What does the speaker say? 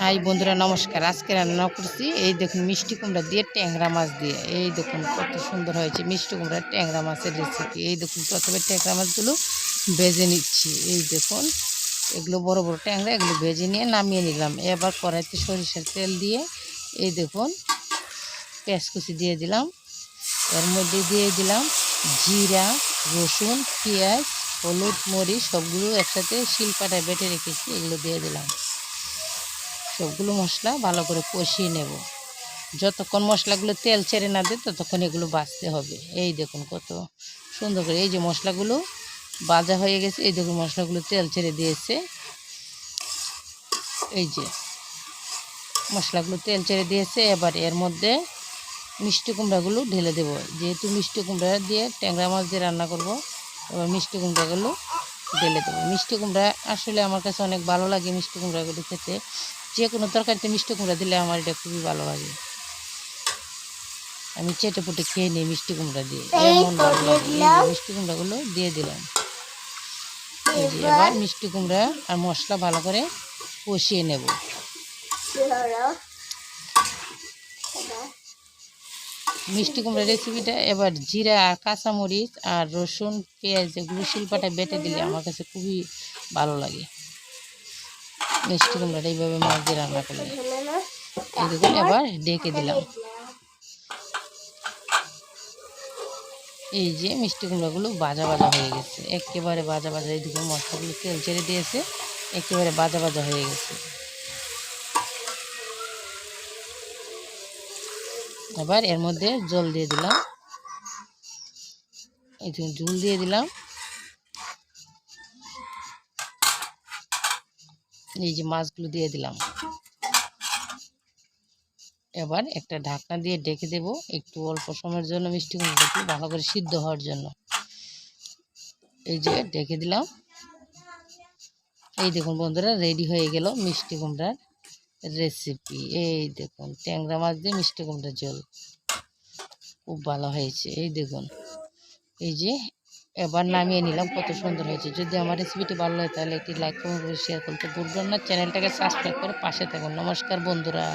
High বন্ধুরা, নমস্কার। আজকে রান্না করছি। এই দেখুন, মিষ্টি কুমড়া দিয়ে ট্যাংরা মাছ দিয়ে। এই দেখুন, কত সুন্দর হয়েছে মিষ্টি কুমড়া ট্যাংরা মাছের রেসিপি এই দেখুন, প্রথমে ট্যাংরা মাছগুলো ভেজে নিচ্ছি। এই দেখুন, এগুলো বড় বড় ট্যাংরা, এগুলো ভেজে নিয়ে নামিয়ে নিলাম। এবার কড়াইতে সরিষার তেল দিয়ে এই দেখুন কুচি দিয়ে দিলাম। এর মধ্যে দিয়ে দিলাম জিরা, রসুন, পেঁয়াজ, হলুদ, মরিচ, সবগুলো একসাথে শিলপাটায় বেটে রেখেছি। এগুলো দিয়ে দিলাম। সবগুলো মশলা ভালো করে কষিয়ে নেব। যতক্ষণ মশলাগুলো তেল ছেড়ে না দেয়, ততক্ষণ এগুলো বাঁচতে হবে। এই দেখুন কত সুন্দর করে। এই যে মশলাগুলো বাজা হয়ে গেছে, এই দেখুন মশলাগুলো তেল ছেড়ে দিয়েছে। এই যে মশলাগুলো তেল ছেড়ে দিয়েছে, এবার এর মধ্যে মিষ্টি কুমড়াগুলো ঢেলে দেবো। যেহেতু মিষ্টি কুমড়া দিয়ে ট্যাংরা মাছ দিয়ে রান্না করব, এবার মিষ্টি কুমড়াগুলো ঢেলে দেবো। মিষ্টি কুমড়া আসলে আমার কাছে অনেক ভালো লাগে মিষ্টি কুমড়াগুলো খেতে। যে কোনো তরকারিতে মিষ্টি কুমড়া দিলে আমার এটা খুবই ভালো লাগে। আমি চেটে পুটে খেয়ে নিই মিষ্টি কুমড়া দিয়ে। এমন ভালো লাগে মিষ্টি কুমড়াগুলো দিয়ে দিলাম। এবার মিষ্টি কুমড়া আর মশলা ভালো করে কষিয়ে নেব। মিষ্টি কুমড়া রেসিপিটা এবার জিরা আর কাঁচামরিচ আর রসুন পেঁয়াজ এগুলো শিলপাটা বেটে দিলে আমার কাছে খুবই ভালো লাগে। মিষ্টি কুমড়াটা এইভাবে মাছ দিয়ে রান্না করলে এই দেখুন এবার ডেকে দিলাম। এই যে মিষ্টি কুমড়াগুলো বাজা বাজা হয়ে গেছে। একেবারে বাজা বাজা এই দেখুন মশলাগুলো তেল ছেড়ে দিয়েছে, একেবারে বাজা বাজা হয়ে গেছে। এবার এর মধ্যে জল দিয়ে দিলাম। এই ঝুল দিয়ে দিলাম। এই যে মাছগুলো দিয়ে দিলাম। এবার একটা ঢাকনা দিয়ে ডেকে দেব একটু অল্প সময়ের জন্য মিষ্টি কুমড়োটা ভালো করে সিদ্ধ হওয়ার জন্য। এই যে ডেকে দিলাম। এই দেখুন বন্ধুরা, রেডি হয়ে গেল মিষ্টি কুমড়ার রেসিপি। এই দেখুন, ট্যাংরা মাছ দিয়ে মিষ্টি কুমড়ার জল খুব ভালো হয়েছে, এই দেখুন। এই যে এবার নামিয়ে নিলাম, কত সুন্দর হয়েছে। যদি আমার রেসিপিটি ভালো লাগে, তাহলে একটি লাইক কমেন্ট করে শেয়ার করতে ভুলবেন না। চ্যানেলটাকে সাবস্ক্রাইব করে পাশে থাকুন। নমস্কার বন্ধুরা।